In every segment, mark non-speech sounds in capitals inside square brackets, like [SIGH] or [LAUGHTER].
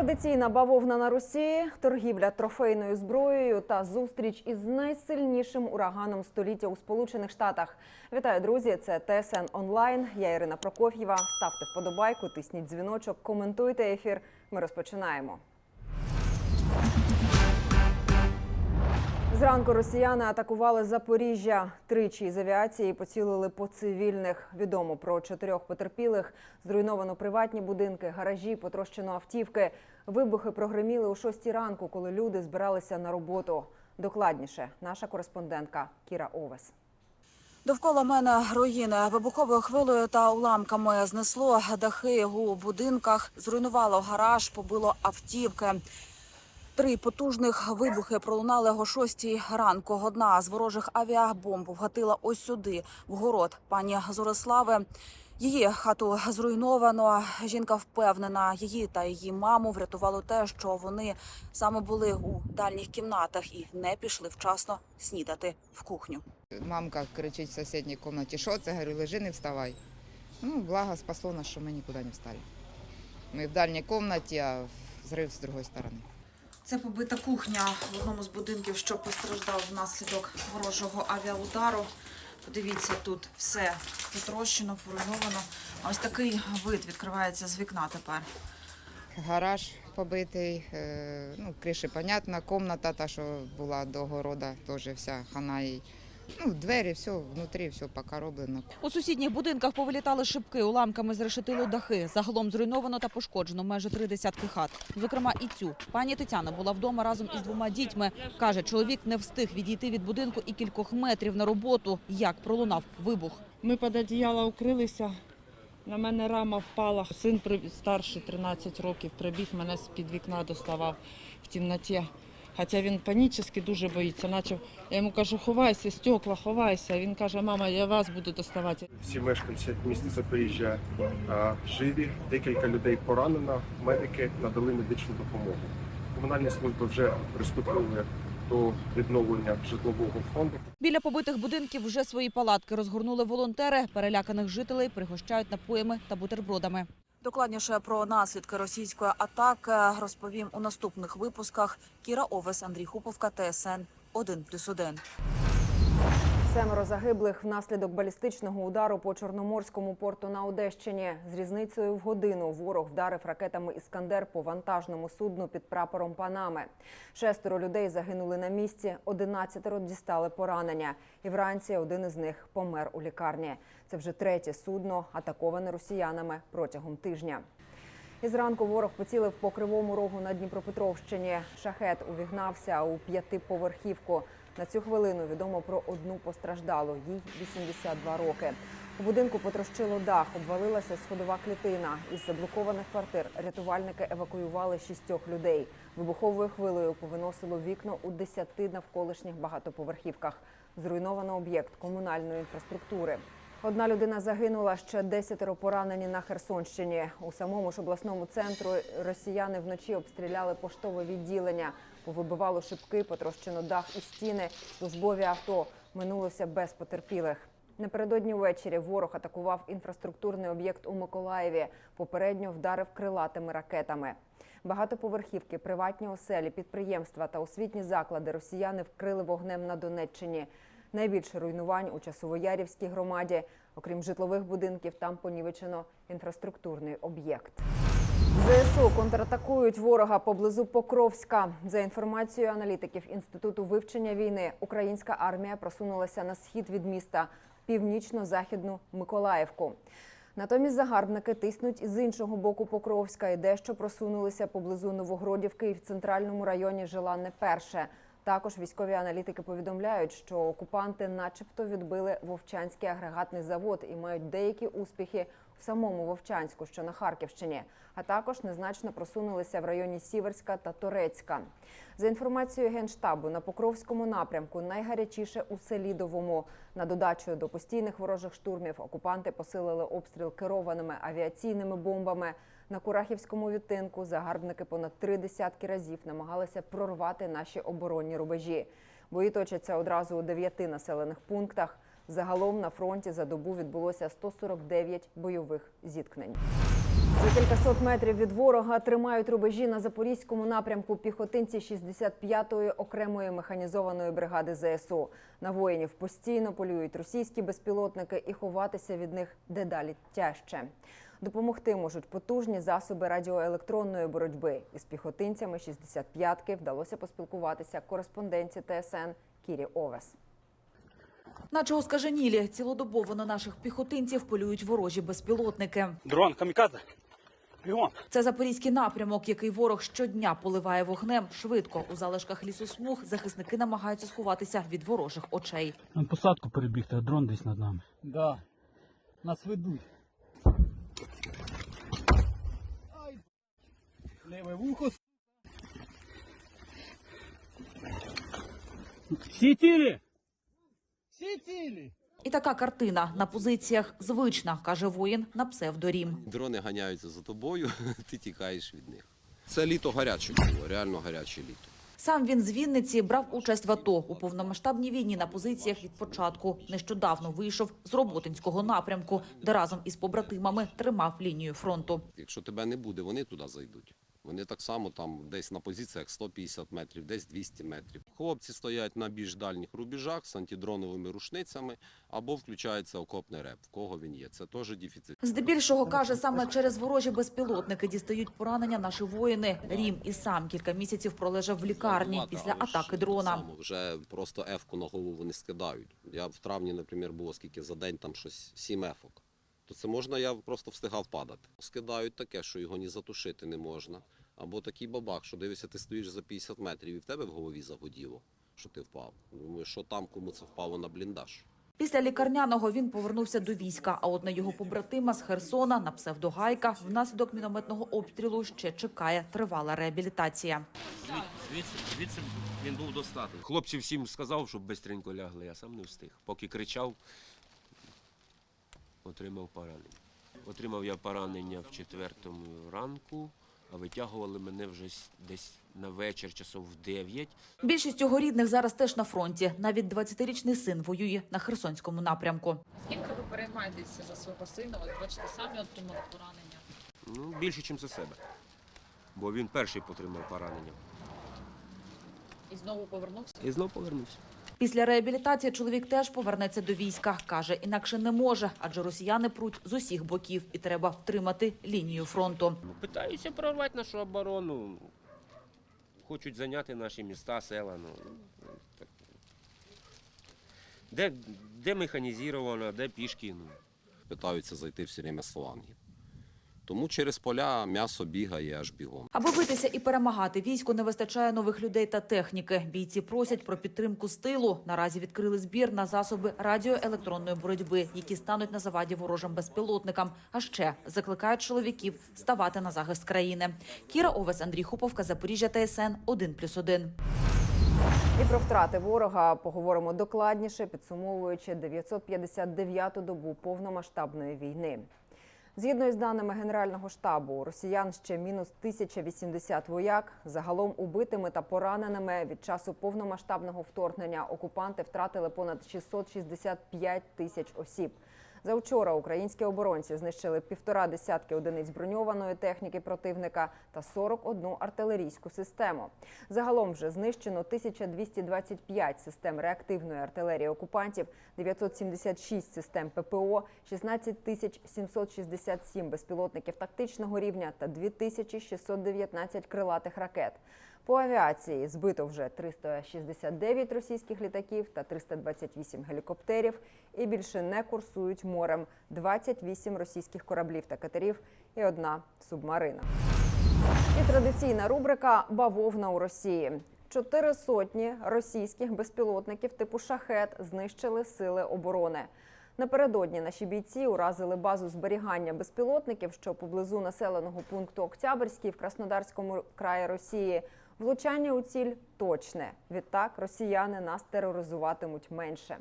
Традиційна бавовна на Русі, торгівля трофейною зброєю та зустріч із найсильнішим ураганом століття у Сполучених Штатах. Вітаю, друзі! Це ТСН онлайн. Я Ірина Прокоф'єва. Ставте вподобайку, тисніть дзвіночок, коментуйте ефір. Ми розпочинаємо. Зранку росіяни атакували Запоріжжя. Тричі з авіації поцілили по цивільних. Відомо про чотирьох потерпілих. Зруйновано приватні будинки, гаражі, потрощено автівки. Вибухи прогреміли о шостій ранку, коли люди збиралися на роботу. Докладніше наша кореспондентка Кіра Овес. Довкола мене руїни вибуховою хвилею та уламками знесло дахи у будинках, зруйнувало гараж, побило автівки. Три потужних вибухи пролунали о шостій ранку. Одна з ворожих авіабомб вгатила ось сюди, в город пані Зорислави. Її хату зруйновано. Жінка впевнена, її та її маму врятувало те, що вони саме були у дальніх кімнатах і не пішли вчасно снідати в кухню. Мамка кричить в сусідній кімнаті, що це? Говорю, лежи, не вставай. Ну, благо спасло нас, що ми нікуди не встали. Ми в дальній кімнаті, а зрив з другої сторони. Це побита кухня в одному з будинків, що постраждав внаслідок ворожого авіаудару. Подивіться, тут все потрощено, поруйновано. Ось такий вид відкривається з вікна тепер. Гараж побитий, е, ну, криші, понятно, кімната та, що була до города, теж вся хана їй. Ну, двері, все, внутрі, все покороблено. У сусідніх будинках повилітали шибки, уламками зрешетило дахи. Загалом зруйновано та пошкоджено майже три десятки хат. Зокрема, і цю. Пані Тетяна була вдома разом із двома дітьми. Каже, чоловік не встиг відійти від будинку і кількох метрів на роботу, як пролунав вибух. Ми під одіяло укрилися. На мене рама впала. Син при- старший 13 років прибіг, мене з-під вікна доставав в темноті. Хоча він панічно дуже боїться. Начав, я йому кажу, ховайся, стекла, ховайся. Він каже, мама, я вас буду доставати. Всі мешканці міста Запоріжжя живі. Декілька людей поранено. Медики надали медичну допомогу. Комунальні служби вже приступили до відновлення житлового фонду. Біля побитих будинків вже свої палатки розгорнули волонтери. Переляканих жителей пригощають напоями та бутербродами. Докладніше про наслідки російської атаки розповім у наступних випусках. Кіра Овес, Андрій Хуповка, ТСН 1+,1. Семеро загиблих внаслідок балістичного удару по Чорноморському порту на Одещині. З різницею в годину ворог вдарив ракетами Іскандер по вантажному судну під прапором Панами. Шестеро людей загинули на місці, одинадцятеро дістали поранення. І вранці один із них помер у лікарні. Це вже третє судно, атаковане росіянами протягом тижня. І зранку ворог поцілив по кривому рогу на Дніпропетровщині. Шахет увігнався у п'ятиповерхівку. На цю хвилину відомо про одну постраждалу. Їй 82 роки. У будинку потрощило дах, обвалилася сходова клітина. Із заблокованих квартир рятувальники евакуювали шістьох людей. Вибуховою хвилею повиносило вікно у десяти навколишніх багатоповерхівках. Зруйновано об'єкт комунальної інфраструктури. Одна людина загинула, ще десятеро поранені на Херсонщині. У самому ж обласному центру росіяни вночі обстріляли поштове відділення, повибивало шибки, потрощено дах і стіни, службові авто. Минулося без потерпілих. Напередодні ввечері ворог атакував інфраструктурний об'єкт у Миколаєві. Попередньо вдарив крилатими ракетами. Багатоповерхівки, приватні оселі, підприємства та освітні заклади росіяни вкрили вогнем на Донеччині. Найбільше руйнувань у Часовоярівській громаді. Окрім житлових будинків, там понівечено інфраструктурний об'єкт. ЗСУ контратакують ворога поблизу Покровська. За інформацією аналітиків Інституту вивчення війни, українська армія просунулася на схід від міста північно-західну Миколаївку. Натомість загарбники тиснуть із іншого боку Покровська і дещо просунулися поблизу Новогродівки і в центральному районі Желанне Перше. Також військові аналітики повідомляють, що окупанти, начебто, відбили Вовчанський агрегатний завод і мають деякі успіхи в самому Вовчанську, що на Харківщині, а також незначно просунулися в районі Сіверська та Торецька. За інформацією генштабу, на Покровському напрямку найгарячіше у Селідовому. На додачу до постійних ворожих штурмів окупанти посилили обстріл керованими авіаційними бомбами. На Курахівському відтинку загарбники понад три десятки разів намагалися прорвати наші оборонні рубежі. Бої точаться одразу у дев'яти населених пунктах. Загалом на фронті за добу відбулося 149 бойових зіткнень. За кількасот метрів від ворога тримають рубежі на запорізькому напрямку піхотинці 65-ї окремої механізованої бригади ЗСУ. На воїнів постійно полюють російські безпілотники і ховатися від них дедалі тяжче. Допомогти можуть потужні засоби радіоелектронної боротьби. Із піхотинцями 65-ки вдалося поспілкуватися кореспонденці ТСН Кірі Овес. Наче оскаженілі, цілодобово на наших піхотинців полюють ворожі безпілотники. Дрон, камікадзе. Бігом. Це запорізький напрямок, який ворог щодня поливає вогнем. Швидко у залишках лісосмуг захисники намагаються сховатися від ворожих очей. Нам посадку перебігти, а дрон десь над нами. Да. Нас ведуть. Леве вухо. Всі цілі! Всі цілі! І така картина на позиціях звична, каже воїн на псевдорім. Дрони ганяються за тобою, [LAUGHS] ти тікаєш від них. Це літо гаряче було, реально гаряче літо. Сам він з Вінниці брав участь в АТО у повномасштабній війні на позиціях від початку. Нещодавно вийшов з Роботинського напрямку, де разом із побратимами тримав лінію фронту. Якщо тебе не буде, вони туди зайдуть. Вони так само там десь на позиціях 150 метрів, десь 200 метрів. Хлопці стоять на більш дальніх рубежах з антидроновими рушницями або включається окопний реп. В кого він є? Це теж дефіцит. Здебільшого каже, саме через ворожі безпілотники дістають поранення наші воїни. Рім і сам кілька місяців пролежав в лікарні після атаки так дрона. Вже просто ефку на голову не скидають. Я в травні, наприклад, було скільки за день там щось 7 ефок. То це можна, я просто встигав падати. Скидають таке, що його ні затушити не можна. Або такий бабах, що дивишся, ти стоїш за 50 метрів і в тебе в голові загоділо, що ти впав. Думаю, що там кому це впало на бліндаж. Після лікарняного він повернувся до війська. А от на його побратима з Херсона на псевдогайка внаслідок мінометного обстрілу ще чекає тривала реабілітація. Звідси, звідси він був достатньо. Хлопці всім сказав, щоб бистренько лягли, а сам не встиг. Поки кричав, отримав поранення. Отримав я поранення в четвертому ранку, а витягували мене вже десь на вечір, часов в 9. Більшість його рідних зараз теж на фронті. Навіть 20-річний син воює на Херсонському напрямку. Скільки ви переймаєтеся за свого сина? От бачите, самі отримали поранення. Ну, більше, ніж за себе. Бо він перший отримав поранення. І знову повернувся. І знов повернувся. Після реабілітації чоловік теж повернеться до війська. Каже, інакше не може, адже росіяни пруть з усіх боків і треба втримати лінію фронту. Ну, Питаються прорвати нашу оборону. Хочуть зайняти наші міста, села. Ну, так. Де, де механізовано, де пішки. Ну. Питаються зайти все время з флангів. Тому через поля м'ясо бігає аж бігом. Аби битися і перемагати, війську не вистачає нових людей та техніки. Бійці просять про підтримку з тилу. Наразі відкрили збір на засоби радіоелектронної боротьби, які стануть на заваді ворожим безпілотникам. А ще закликають чоловіків ставати на захист країни. Кіра Овес, Андрій Хуповка, Запоріжжя, ТСН 1+,1. І про втрати ворога поговоримо докладніше, підсумовуючи 959-ту добу повномасштабної війни. Згідно із даними Генерального штабу, росіян ще мінус 1080 вояк. Загалом убитими та пораненими від часу повномасштабного вторгнення окупанти втратили понад 665 тисяч осіб. За вчора українські оборонці знищили півтора десятки одиниць броньованої техніки противника та 41 артилерійську систему. Загалом вже знищено 1225 систем реактивної артилерії окупантів, 976 систем ППО, 16 767 безпілотників тактичного рівня та 2619 крилатих ракет. По авіації збито вже 369 російських літаків та 328 гелікоптерів і більше не курсують морем 28 російських кораблів та катерів і одна субмарина. І традиційна рубрика Бавовна у Росії. Чотири сотні російських безпілотників типу шахет знищили сили оборони. Напередодні наші бійці уразили базу зберігання безпілотників, що поблизу населеного пункту Октябрьський в Краснодарському краї Росії. Влучання у ціль точне. Відтак росіяни нас тероризуватимуть менше.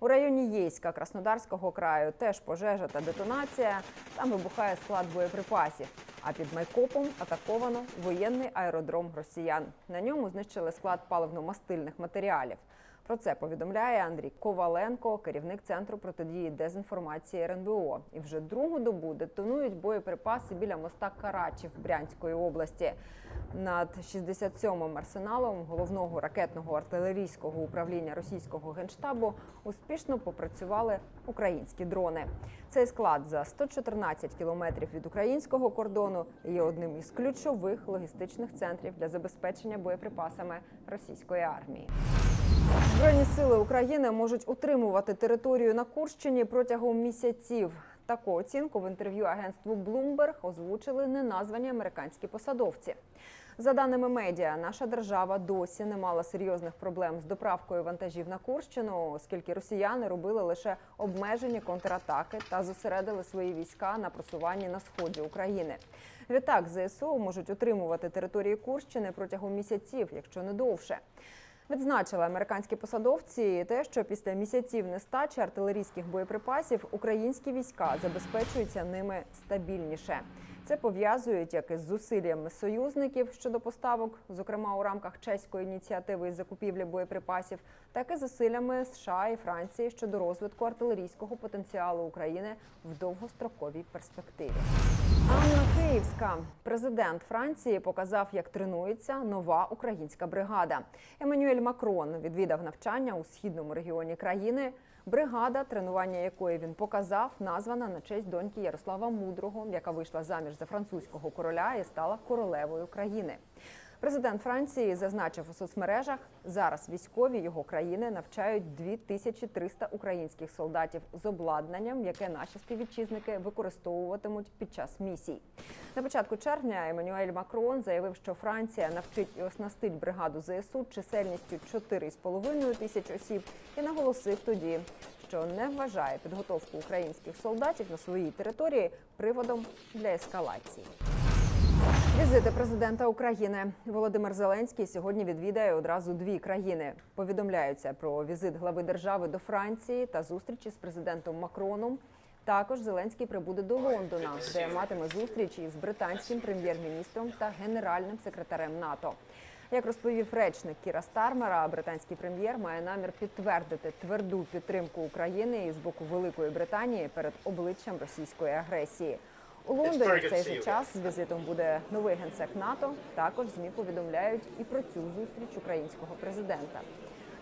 У районі Єйська Краснодарського краю теж пожежа та детонація. Там вибухає склад боєприпасів. А під Майкопом атаковано воєнний аеродром росіян. На ньому знищили склад паливно-мастильних матеріалів. Про це повідомляє Андрій Коваленко, керівник центру протидії дезінформації РНБО. І вже другу добу детонують боєприпаси біля моста Карачів Брянської області. Над 67-м арсеналом головного ракетного артилерійського управління російського генштабу успішно попрацювали українські дрони. Цей склад за 114 кілометрів від українського кордону є одним із ключових логістичних центрів для забезпечення боєприпасами російської армії. Збройні сили України можуть утримувати територію на Курщині протягом місяців. Таку оцінку в інтерв'ю агентству Bloomberg озвучили неназвані американські посадовці. За даними медіа, наша держава досі не мала серйозних проблем з доправкою вантажів на Курщину, оскільки росіяни робили лише обмежені контратаки та зосередили свої війська на просуванні на сході України. Відтак ЗСУ можуть утримувати території Курщини протягом місяців, якщо не довше. Відзначили американські посадовці те, що після місяців нестачі артилерійських боєприпасів українські війська забезпечуються ними стабільніше. Це пов'язують як із зусиллями союзників щодо поставок, зокрема у рамках чеської ініціативи із закупівлі боєприпасів, так і зусиллями США і Франції щодо розвитку артилерійського потенціалу України в довгостроковій перспективі. Анна Київська, президент Франції, показав, як тренується нова українська бригада. Еммануель Макрон відвідав навчання у східному регіоні країни. Бригада, тренування якої він показав, названа на честь доньки Ярослава Мудрого, яка вийшла заміж за французького короля і стала королевою країни. Президент Франції зазначив у соцмережах, зараз військові його країни навчають 2300 українських солдатів з обладнанням, яке наші співвітчизники використовуватимуть під час місій. На початку червня Еммануель Макрон заявив, що Франція навчить і оснастить бригаду ЗСУ чисельністю 4,5 тисяч осіб, і наголосив тоді, що не вважає підготовку українських солдатів на своїй території приводом для ескалації. Візити президента України Володимир Зеленський сьогодні відвідає одразу дві країни. Повідомляються про візит глави держави до Франції та зустрічі з президентом Макроном. Також Зеленський прибуде до Лондона, де матиме зустріч із британським прем'єр-міністром та генеральним секретарем НАТО. Як розповів речник Кіра Стармера, британський прем'єр має намір підтвердити тверду підтримку України з боку Великої Британії перед обличчям російської агресії. У Лондоні в цей же час з візитом буде новий генсек НАТО. Також змі повідомляють і про цю зустріч українського президента.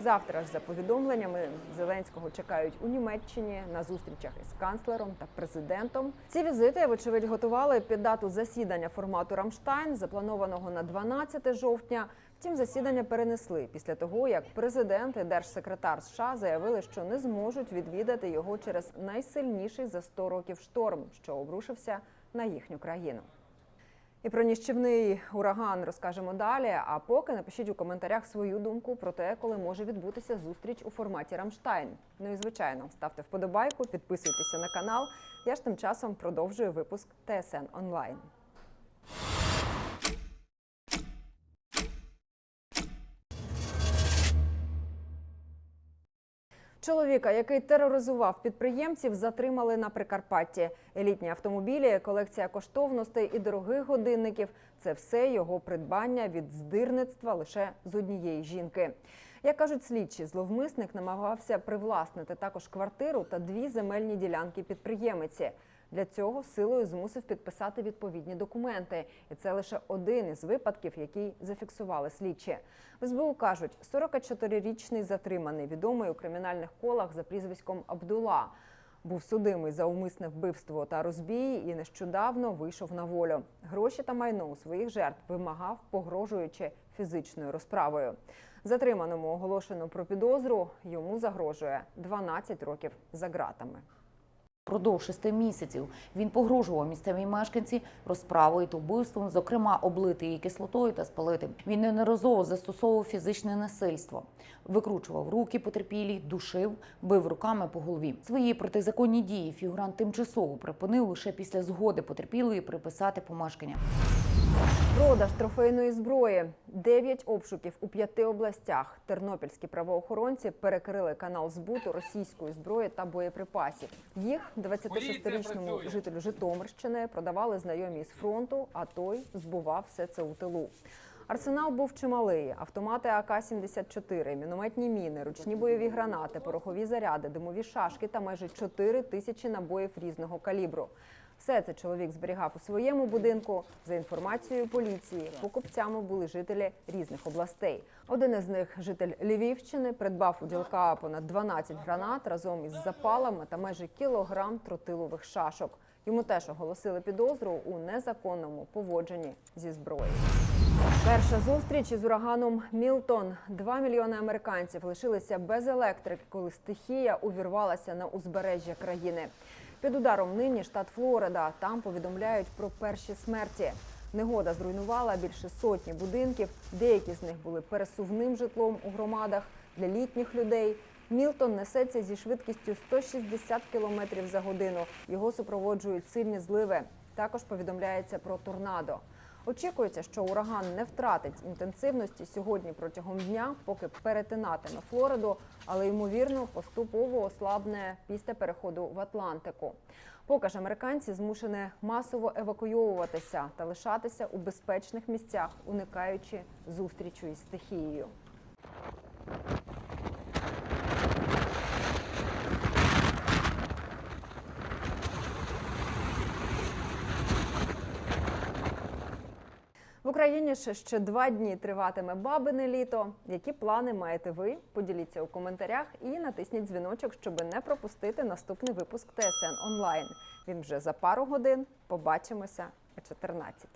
Завтра ж за повідомленнями Зеленського чекають у Німеччині на зустрічах із канцлером та президентом. Ці візити, вочевидь, готували під дату засідання формату Рамштайн, запланованого на 12 жовтня. Втім, засідання перенесли після того, як президент і держсекретар США заявили, що не зможуть відвідати його через найсильніший за 100 років шторм, що обрушився на їхню країну. І про ніщівний ураган розкажемо далі. А поки напишіть у коментарях свою думку про те, коли може відбутися зустріч у форматі Рамштайн. Ну і звичайно, ставте вподобайку, підписуйтеся на канал. Я ж тим часом продовжую випуск ТСН онлайн. Чоловіка, який тероризував підприємців, затримали на Прикарпатті. Елітні автомобілі, колекція коштовностей і дорогих годинників це все його придбання від здирництва лише з однієї жінки. Як кажуть слідчі, зловмисник намагався привласнити також квартиру та дві земельні ділянки підприємиці. Для цього силою змусив підписати відповідні документи, і це лише один із випадків, який зафіксували слідчі. В СБУ кажуть, 44-річний затриманий, відомий у кримінальних колах за прізвиськом Абдула. Був судимий за умисне вбивство та розбій і нещодавно вийшов на волю. Гроші та майно у своїх жертв вимагав, погрожуючи фізичною розправою. Затриманому оголошено про підозру. Йому загрожує 12 років за ґратами. Продовж шести місяців він погрожував місцевій мешканці розправою та вбивством, зокрема облити її кислотою та спалити. Він неодноразово застосовував фізичне насильство, викручував руки потерпілій, душив, бив руками по голові. Свої протизаконні дії фігурант тимчасово припинив лише після згоди потерпілої приписати помешкання. Продаж трофейної зброї. Дев'ять обшуків у п'яти областях. Тернопільські правоохоронці перекрили канал збуту російської зброї та боєприпасів. Їх 26-річному жителю Житомирщини продавали знайомі з фронту, а той збував все це у тилу. Арсенал був чималий: автомати АК-74, мінометні міни, ручні бойові гранати, порохові заряди, димові шашки та майже 4 тисячі набоїв різного калібру. Все це чоловік зберігав у своєму будинку. За інформацією поліції, покупцями були жителі різних областей. Один із них, житель Львівщини, придбав у ділка понад 12 гранат разом із запалами та майже кілограм тротилових шашок. Йому теж оголосили підозру у незаконному поводженні зі зброєю. Перша зустріч із ураганом Мілтон. Два мільйони американців лишилися без електрики, коли стихія увірвалася на узбережжя країни. Під ударом нині штат Флорида. Там повідомляють про перші смерті. Негода зруйнувала більше сотні будинків. Деякі з них були пересувним житлом у громадах для літніх людей. Мілтон несеться зі швидкістю 160 км за годину. Його супроводжують сильні зливи. Також повідомляється про торнадо. Очікується, що ураган не втратить інтенсивності сьогодні протягом дня, поки перетинатиме Флориду, але ймовірно поступово ослабне після переходу в Атлантику. Поки ж американці змушені масово евакуйовуватися та лишатися у безпечних місцях, уникаючи зустрічу із стихією. Україні ще ще два дні триватиме бабине літо. Які плани маєте ви? Поділіться у коментарях і натисніть дзвіночок, щоб не пропустити наступний випуск ТСН онлайн. Він вже за пару годин. Побачимося о 14.